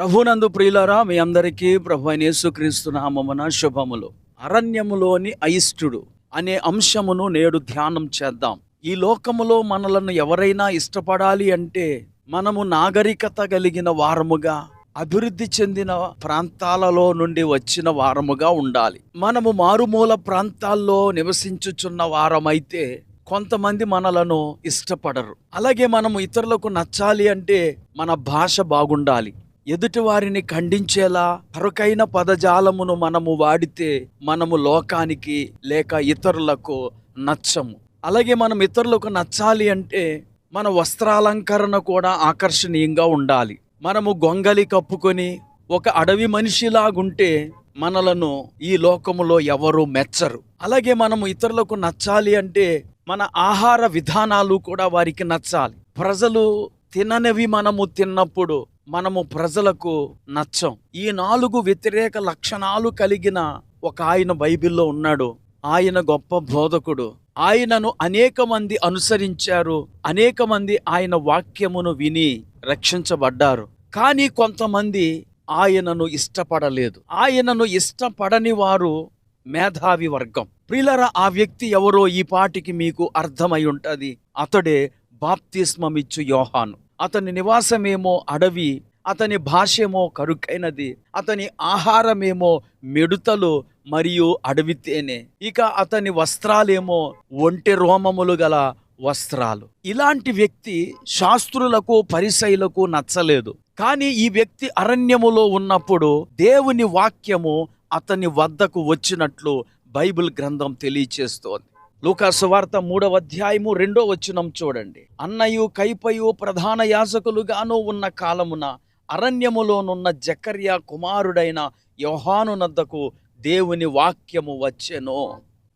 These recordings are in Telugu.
ప్రభునందు ప్రియులారా మీ అందరికీ ప్రభు అయిన యేసుక్రీస్తు నామమున శుభములు. అరణ్యములోని అయిష్టుడు అనే అంశమును నేడు ధ్యానం చేద్దాం. ఈ లోకములో మనలను ఎవరైనా ఇష్టపడాలి అంటే మనము నాగరికత కలిగిన వారముగా అభివృద్ధి చెందిన ప్రాంతాలలో నుండి వచ్చిన వారముగా ఉండాలి. మనము మారుమూల ప్రాంతాల్లో నివసించుచున్న వారమైతే కొంతమంది మనలను ఇష్టపడరు. అలాగే మనము ఇతరులకు నచ్చాలి అంటే మన భాష బాగుండాలి. ఎదుటి వారిని ఖండించేలా పరుకైన పదజాలమును మనము వాడితే మనము లోకానికి లేక ఇతరులకు నచ్చము. అలాగే మనం ఇతరులకు నచ్చాలి అంటే మన వస్త్రాలంకరణ కూడా ఆకర్షణీయంగా ఉండాలి. మనము గొంగలి కప్పుకొని ఒక అడవి మనిషిలాగుంటే మనలను ఈ లోకములో ఎవరు మెచ్చరు. అలాగే మనము ఇతరులకు నచ్చాలి అంటే మన ఆహార విధానాలు కూడా వారికి నచ్చాలి. ప్రజలు తిననివి మనము తిన్నప్పుడు మనము ప్రజలకు నచ్చం. ఈ నాలుగు వ్యతిరేక లక్షణాలు కలిగిన ఒక ఆయన బైబిల్లో ఉన్నాడు. ఆయన గొప్ప బోధకుడు. ఆయనను అనేక మంది అనుసరించారు. అనేక మంది ఆయన వాక్యమును విని రక్షించబడ్డారు. కానీ కొంతమంది ఆయనను ఇష్టపడలేదు. ఆయనను ఇష్టపడని వారు మేధావి వర్గం. ప్రిలర ఆ వ్యక్తి ఎవరో ఈ పాటికి మీకు అర్థమై ఉంటుంది. అతడే బాప్తిస్మమిచ్చు యోహాను. అతని నివాసమేమో అడవి అతని భాషేమో కరుకైనది అతని ఆహారమేమో మెడుతలు మరియు అడవితేనే ఇక అతని వస్త్రాలేమో ఒంటె రోమములు గల వస్త్రాలు. ఇలాంటి వ్యక్తి శాస్త్రులకు పరిసైలకు నచ్చలేదు. కానీ ఈ వ్యక్తి అరణ్యములో ఉన్నప్పుడు దేవుని వాక్యము అతని వద్దకు వచ్చినట్లు బైబిల్ గ్రంథం తెలియచేస్తోంది. లూకాసు వార్త మూడవ అధ్యాయము రెండో వచనం చూడండి. అన్నయు కైపయు ప్రధాన యాజకులుగాను ఉన్న కాలమున అరణ్యములోనున్న జకర్య కుమారుడైన యోహాను నద్దకు దేవుని వాక్యము వచ్చెను.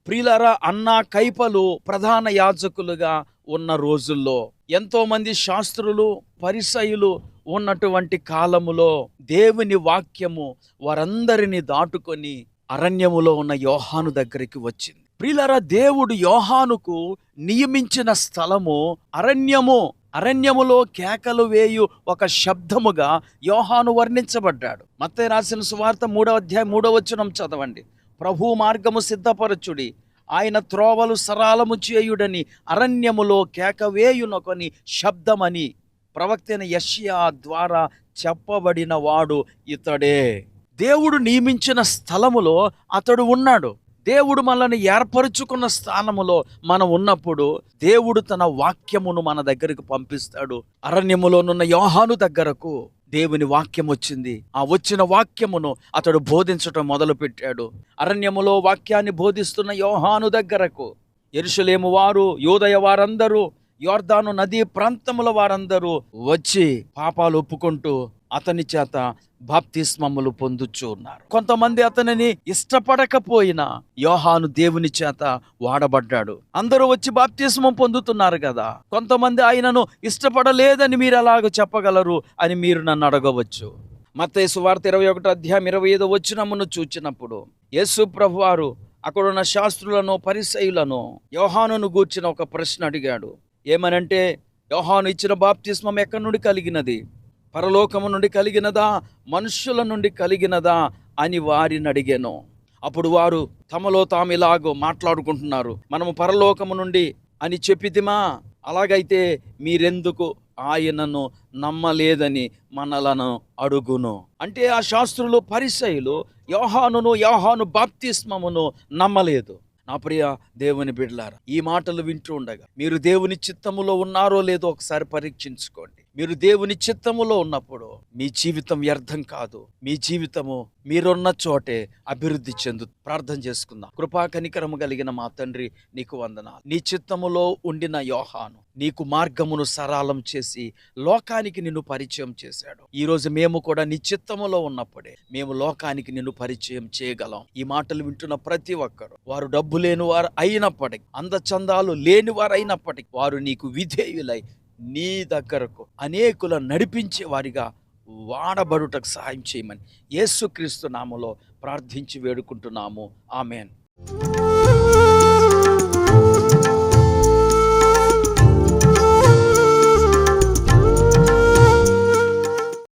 ప్రిలర అన్న కైపలు ప్రధాన యాజకులుగా ఉన్న రోజుల్లో ఎంతో మంది శాస్త్రులు పరిసయులు ఉన్నటువంటి కాలములో దేవుని వాక్యము వారందరిని దాటుకొని అరణ్యములో ఉన్న యోహాను దగ్గరికి వచ్చింది. ప్రిలరా దేవుడు యోహానుకు నియమించిన స్థలము అరణ్యము. అరణ్యములో కేకలు వేయు ఒక శబ్దముగా యోహాను వర్ణించబడ్డాడు. మత్తే రాసిన సువార్త మూడవ అధ్యాయం మూడవ వచనం చదవండి. ప్రభు మార్గము సిద్ధపరచుడి. ఆయన త్రోవలు సరాలము చేయుడని అరణ్యములో కేకవేయునొకని శబ్దమని ప్రవక్తైన యష్యా ద్వారా చెప్పబడిన వాడు ఇతడే. దేవుడు నియమించిన స్థలములో అతడు ఉన్నాడు. దేవుడు మనల్ని ఏర్పరచుకున్న స్థానములో మనం ఉన్నప్పుడు దేవుడు తన వాక్యమును మన దగ్గరకు పంపిస్తాడు. అరణ్యములోనున్న యోహాను దగ్గరకు దేవుని వాక్యం వచ్చింది. ఆ వచ్చిన వాక్యమును అతడు బోధించటం మొదలుపెట్టాడు. అరణ్యములో వాక్యాన్ని బోధిస్తున్న యోహాను దగ్గరకు ఎరుషలేము వారు యోదయ వారందరూ యోర్దాను నదీ ప్రాంతముల వారందరూ వచ్చి పాపాలు ఒప్పుకుంటూ అతని చేత బాప్తిస్మములు పొందుచు ఉన్నారు. కొంతమంది అతనిని ఇష్టపడకపోయినా యోహాను దేవుని చేత వాడబడ్డాడు. అందరూ వచ్చి బాప్తిస్మం పొందుతున్నారు కదా. కొంతమంది ఆయనను ఇష్టపడలేదని మీరు ఎలాగ చెప్పగలరు అని మీరు నన్ను అడగవచ్చు. మత్తేసు వార్త ఇరవై ఒకటి అధ్యాయం ఇరవై ఐదు వచ్చినమును చూచినప్పుడు యేసు ప్రభు వారు అక్కడున్న శాస్త్రులను పరిసయులను యోహానును గూర్చిన ఒక ప్రశ్న అడిగాడు. ఏమనంటే యోహాను ఇచ్చిన బాప్తిస్మం ఎక్కడి నుండి కలిగినది? పరలోకము నుండి కలిగినదా? మనుష్యుల నుండి కలిగినదా? అని వారిని అడిగాను. అప్పుడు వారు తమలో తాము ఇలాగో మాట్లాడుకుంటున్నారు. మనము పరలోకము నుండి అని చెప్పిదిమా అలాగైతే మీరెందుకు ఆయనను నమ్మలేదని మనలను అడుగును. అంటే ఆ శాస్త్రులు పరిసయులు యోహానును యోహాను బాప్తిస్మమును నమ్మలేదు. నా ప్రియ దేవుని బిడ్లారా ఈ మాటలు వింటూ ఉండగా మీరు దేవుని చిత్తములో ఉన్నారో లేదో ఒకసారి పరీక్షించుకోండి. మీరు దేవుని చిత్తములో ఉన్నప్పుడు మీ జీవితం వ్యర్థం కాదు. మీ జీవితము మీరున్న చోటే అభివృద్ధి చెందు ప్రార్థన చేసుకుందాం. కృపా కనికరము కలిగిన మా తండ్రి నీకు వందనాలు. నీ చిత్తములో ఉండిన యోహాను నీకు మార్గమును సరళం చేసి లోకానికి నిన్ను పరిచయం చేశాడు. ఈరోజు మేము కూడా నీ చిత్తములో ఉన్నప్పుడే మేము లోకానికి నిన్ను పరిచయం చేయగలం. ఈ మాటలు వింటున్న ప్రతి ఒక్కరు వారు డబ్బు లేని వారు అయినప్పటికీ అందచందాలు లేని వారు అయినప్పటికీ వారు నీకు విధేయులై నీ దగ్గరకు అనేకుల నడిపించే వారిగా వాడబడుటకు సహాయం చేయమని యేసుక్రీస్తు నామలో ప్రార్థించి వేడుకుంటున్నాము. ఆమెన్.